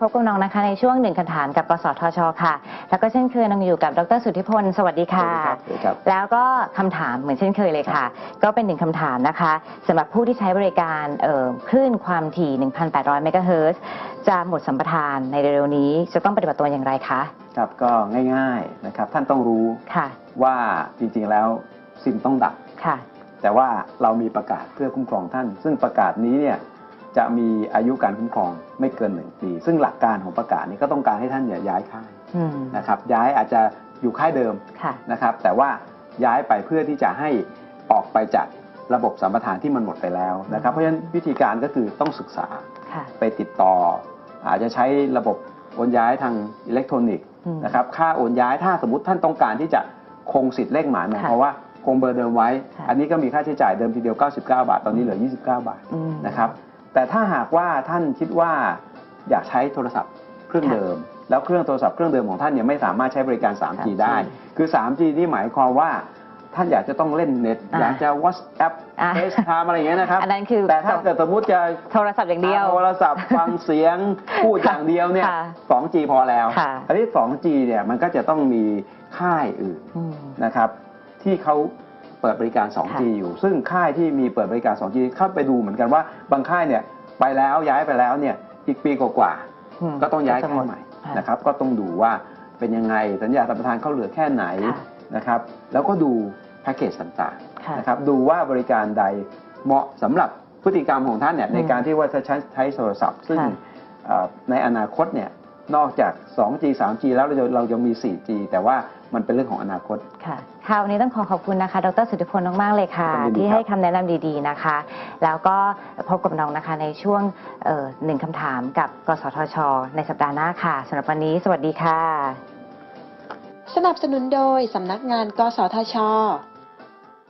พบกับน้องนะคะในช่วงหนึ่งคำถามกับกสทช ค่ะ แล้วก็เช่นเคยน้องอยู่กับดรสุทธิพล สวัสดีค่ะ สวัสดีครับ แล้วก็คำถามเหมือนเช่นเคยเลยค่ะ ก็เป็นหนึ่งคำถามนะคะสำหรับผู้ที่ใช้บริการเอ่อคลื่นความถี่ 1,800 เมกะเฮิรตซ์จะหมดสัมปทานในเร็วๆนี้จะต้องปฏิบัติตัวอย่างไรคะ ครับก็ง่ายๆนะครับท่านต้องรู้ค่ะ ว่าจริงๆแล้วซิมต้องดับ ค่ะ แต่ว่าเรามีประกาศเพื่อคุ้มครองท่าน ซึ่งประกาศนี้เนี่ย จะมีอายุการคุ้มครองไม่เกินหนึ่งปี ซึ่งหลักการของประกาศนี้ก็ต้องการให้ท่านเนี่ยย้ายค่ายอืมนะครับย้ายอาจจะอยู่ค่ายเดิมค่ะนะครับ แต่ว่าย้ายไปเพื่อที่จะให้ออกไปจากระบบสัมปทานที่มันหมดไปแล้วนะครับ เพราะฉะนั้นวิธีการก็คือต้องศึกษาค่ะไปติดต่อ อาจจะใช้ระบบโอนย้ายทางอิเล็กทรอนิกส์อืมนะครับค่าโอนย้ายถ้าสมมติท่านต้องการที่จะคงสิทธิ์เลขหมายหมายค่ะความว่าคงเบอร์เดิมไว้ค่ะอันนี้ก็มีค่าใช้จ่ายเดิมทีเดียว 99 บาท ตอนนี้เหลือ 29 บาทอืมนะครับ แต่ถ้าหากว่าท่านคิดว่าอยากใช้โทรศัพท์เครื่องค่ะเดิม แล้วเครื่องโทรศัพท์เครื่องเดิมของท่านเนี่ยไม่สามารถใช้บริการ 3G 3G ได้ คือ 3G นี่หมายความว่าท่านอยากจะต้องเล่นเน็ตอ่าอยากจะ WhatsApp อ่า FaceTime อะไรอย่างเงี้ยนะครับ อันนั้นคือ แต่ถ้าเกิดสมมติจะโทรศัพท์อย่างเดียว โทรศัพท์ฟังเสียง พูดอย่างเดียวเนี่ยค่ะ 2G พอแล้วค่ะอันนี้ 2G เนี่ยมันก็จะต้องมีค่ายอื่นอืมนะครับ ที่เขา เปิดบริการ 2G ค่ะอยู่ ซึ่งค่ายที่มีเปิดบริการ 2G เข้าไปดูเหมือนกันว่าบางค่ายเนี่ยไปแล้วย้ายไปแล้วเนี่ยอีกปีกว่าอืมๆก็ต้องย้ายจะหค่ามยดใหม่ค่ะนะครับก็ต้องดูว่าเป็นยังไงสัญญาสัมปทานเขาเหลือแค่ไหนค่ะนะครับแล้วก็ดูแพ็กเกจต่างๆค่ะนะครับดูว่าบริการใดเหมาะสำหรับพฤติกรรมของท่านเนี่ยอืมในการที่ว่าจะใช้ใช้โทรศัพท์ ซึ่งค่ะเอ่อในอนาคตเนี่ย นอกจาก 2G 3G แล้วเราจะเรายังมี 4G แต่ว่ามันเป็นเรื่องของอนาคต ค่ะค่ะวันนี้ต้องขอขอบคุณนะคะ ดรสุทธิพลมาก ๆ เลยค่ะ ยินดีครับ ที่ให้คำแนะนำดี ๆ นะคะ แล้วก็พบกับน้องนะคะในช่วงเอ่อหนึ่งคำถามกับ กสทช ในสัปดาห์หน้าค่ะสำหรับวันนี้ สวัสดีค่ะ สนับสนุนโดย สำนักงาน กสทช